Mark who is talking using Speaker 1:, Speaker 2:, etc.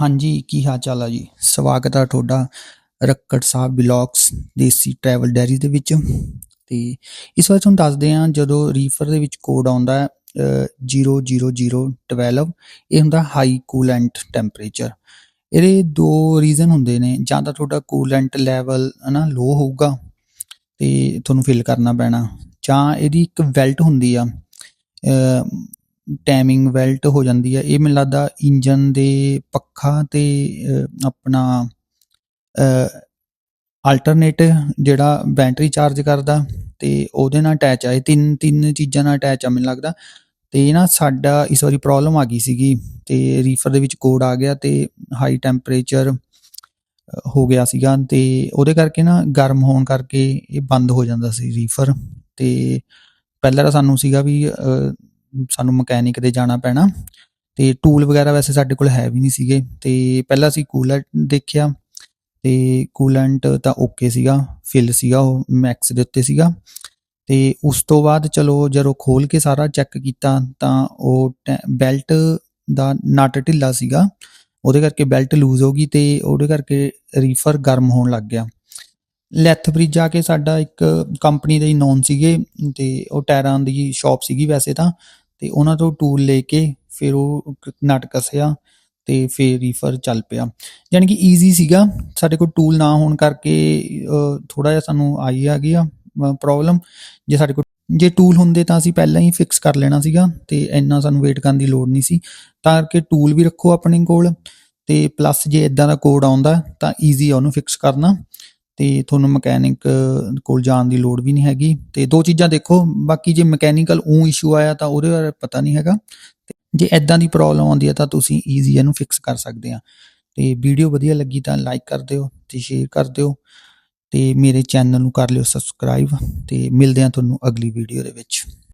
Speaker 1: ਹਾਂਜੀ ਕੀ ਹਾਲ ਚਾਲ ਆ ਜੀ? ਸਵਾਗਤ ਆ ਤੁਹਾਡਾ Rakkar Sahib blogs desi travel diary ਦੇ ਵਿੱਚ। ਤੇ ਇਸ ਵਾਰ ਤੁਹਾਨੂੰ ਦੱਸਦੇ ਆ ਜਦੋਂ ਰੀਫਰ ਦੇ ਵਿੱਚ ਕੋਡ ਆਉਂਦਾ ਹੈ ਅਹ, 00012 ਇਹ ਹੁੰਦਾ ਹਾਈ ਕੂਲੈਂਟ ਟੈਂਪਰੇਚਰ ਇਹਦੇ ਦੋ ਰੀਜ਼ਨ ਹੁੰਦੇ ਨੇ ਜਾਂ ਤਾਂ ਤੁਹਾਡਾ ਕੂਲੈਂਟ ਲੈਵਲ ਹਨਾ ਲੋ ਹੋਊਗਾ ਤੇ ਤੁਹਾਨੂੰ ਫਿਲ ਕਰਨਾ ਪੈਣਾ ਜਾਂ ਇਹਦੀ ਇੱਕ ਵੈਲਟ ਹੁੰਦੀ ਆ ਟਾਈਮਿੰਗ ਵੈਲਟ ਹੋ ਜਾਂਦੀ ਹੈ। ਇਹ ਮੈਨੂੰ ਲੱਗਦਾ ਇੰਜਨ ਦੇ ਪੱਖਾ ਤੇ ਆਪਣਾ ਅਲਟਰਨੇਟ ਜਿਹੜਾ ਬੈਟਰੀ ਚਾਰਜ ਕਰਦਾ ਤੇ ਉਹਦੇ ਨਾਲ ਅਟੈਚ ਆ। ਇਹ ਤਿੰਨ ਤਿੰਨ ਚੀਜ਼ਾਂ ਨਾਲ ਅਟੈਚ ਆ ਮੈਨੂੰ ਲੱਗਦਾ। ਤੇ ਨਾ ਸਾਡਾ ਇਸ ਵਾਰੀ ਪ੍ਰੋਬਲਮ ਆ ਗਈ ਸੀਗੀ ਤੇ ਰੀਫਰ ਦੇ ਵਿੱਚ ਕੋਡ ਆ ਗਿਆ ਤੇ ਹਾਈ ਟੈਂਪਰੇਚਰ ਹੋ ਗਿਆ ਸੀਗਾ ਤੇ ਉਹਦੇ ਕਰਕੇ ਨਾ ਗਰਮ ਹੋਣ ਕਰਕੇ ਇਹ ਬੰਦ ਹੋ ਜਾਂਦਾ ਸੀ ਰੀਫਰ ਤੇ। ਪਹਿਲਾਂ ਤਾਂ ਸਾਨੂੰ ਸੀਗਾ ਵੀ ਸਾਨੂੰ ਮਕੈਨਿਕ ਦੇ ਜਾਣਾ ਪੈਣਾ। ਤੇ ਟੂਲ ਵਗੈਰਾ ਵੈਸੇ ਸਾਡੇ ਕੋਲ ਹੈ ਵੀ ਨਹੀਂ ਸੀਗੇ। ਤੇ ਪਹਿਲਾਂ ਅਸੀਂ ਕੂਲੈਂਟ ਦੇਖਿਆ। ਤੇ ਕੂਲੈਂਟ ਤਾਂ ਓਕੇ ਸੀਗਾ ਫਿਲ ਸੀਗਾ, ਉਹ ਮੈਕਸ ਦੇ ਉੱਤੇ ਸੀਗਾ। ਤੇ ਉਸ ਤੋਂ ਬਾਅਦ ਚਲੋ ਜਦੋਂ ਖੋਲ ਕੇ ਸਾਰਾ ਚੈੱਕ ਕੀਤਾ ਤਾਂ ਉਹ ਬੈਲਟ ਦਾ ਨਟ ਢਿੱਲਾ ਸੀਗਾ। ਉਹਦੇ ਕਰਕੇ ਬੈਲਟ ਲੂਜ਼ ਹੋ ਗਈ ਤੇ ਉਹਦੇ ਕਰਕੇ ਰੀਫਰ ਗਰਮ ਹੋਣ ਲੱਗ ਗਿਆ। ਲੈਥ ਬ੍ਰਿਜ ਜਾ ਕੇ ਸਾਡਾ ਇੱਕ ਕੰਪਨੀ ਦੇ ਹੀ ਨੌਨ ਸੀਗੇ। ਤੇ ਉਹ ਟਾਇਰਾਂ ਦੀ ਸ਼ਾਪ ਸੀਗੀ ਵੈਸੇ ਤਾਂ। ਤੇ ਉਹਨਾਂ ਤੋਂ ਟੂਲ ਲੈ ਕੇ ਫਿਰ ਉਹ ਨਟ ਕਸਿਆ ਤੇ ਫਿਰ ਰੀਫਰ ਚੱਲ ਪਿਆ। ਯਾਨੀ ਕਿ ਈਜ਼ੀ ਸੀਗਾ, ਸਾਡੇ ਕੋਲ ਟੂਲ ਨਾ ਹੋਣ ਕਰਕੇ ਥੋੜਾ ਜਿਹਾ ਸਾਨੂੰ ਆਈ ਆ ਗਈ ਆ ਪ੍ਰੋਬਲਮ ਜੇ ਸਾਡੇ ਕੋਲ, ਜੇ ਟੂਲ ਹੁੰਦੇ ਤਾਂ ਅਸੀਂ ਪਹਿਲਾਂ ਹੀ ਫਿਕਸ ਕਰ ਲੈਣਾ ਸੀਗਾ ਤੇ ਇੰਨਾ ਸਾਨੂੰ ਵੇਟ ਕਰਨ ਦੀ ਲੋੜ ਨਹੀਂ ਸੀ। ਤਾਂ ਕਰਕੇ ਟੂਲ ਵੀ ਰੱਖੋ ਆਪਣੇ ਕੋਲ ਤੇ ਪਲੱਸ ਜੇ ਇਦਾਂ ਦਾ ਕੋਡ ਆਉਂਦਾ ਤਾਂ ਈਜ਼ੀ ਆ ਉਹਨੂੰ ਫਿਕਸ ਕਰਨਾ। ਤੇ ਤੁਹਾਨੂੰ ਮਕੈਨਿਕ ਕੋਲ ਜਾਣ ਦੀ ਲੋੜ ਵੀ ਨਹੀਂ ਹੈਗੀ। ਤੇ ਦੋ ਚੀਜ਼ਾਂ ਦੇਖੋ, ਬਾਕੀ ਜੇ ਮਕੈਨੀਕਲ ਉਹ ਇਸ਼ੂ ਆਇਆ ਤਾਂ ਉਹਦੇ ਬਾਰੇ ਪਤਾ ਨਹੀਂ ਹੈਗਾ। ਤੇ ਜੇ ਇਦਾਂ ਦੀ ਪ੍ਰੋਬਲਮ ਆਉਂਦੀ ਹੈ ਤਾਂ ਤੁਸੀਂ ਈਜ਼ੀ ਇਹਨੂੰ ਫਿਕਸ ਕਰ ਸਕਦੇ ਆ। ਤੇ ਵੀਡੀਓ ਵਧੀਆ ਲੱਗੀ ਤਾਂ ਲਾਈਕ ਕਰ ਦਿਓ ਤੇ ਸ਼ੇਅਰ ਕਰ ਦਿਓ ਤੇ ਮੇਰੇ ਚੈਨਲ ਨੂੰ ਕਰ ਲਿਓ ਸਬਸਕ੍ਰਾਈਬ ਤੇ ਮਿਲਦੇ ਆ ਤੁਹਾਨੂੰ ਅਗਲੀ ਵੀਡੀਓ ਦੇ ਵਿੱਚ।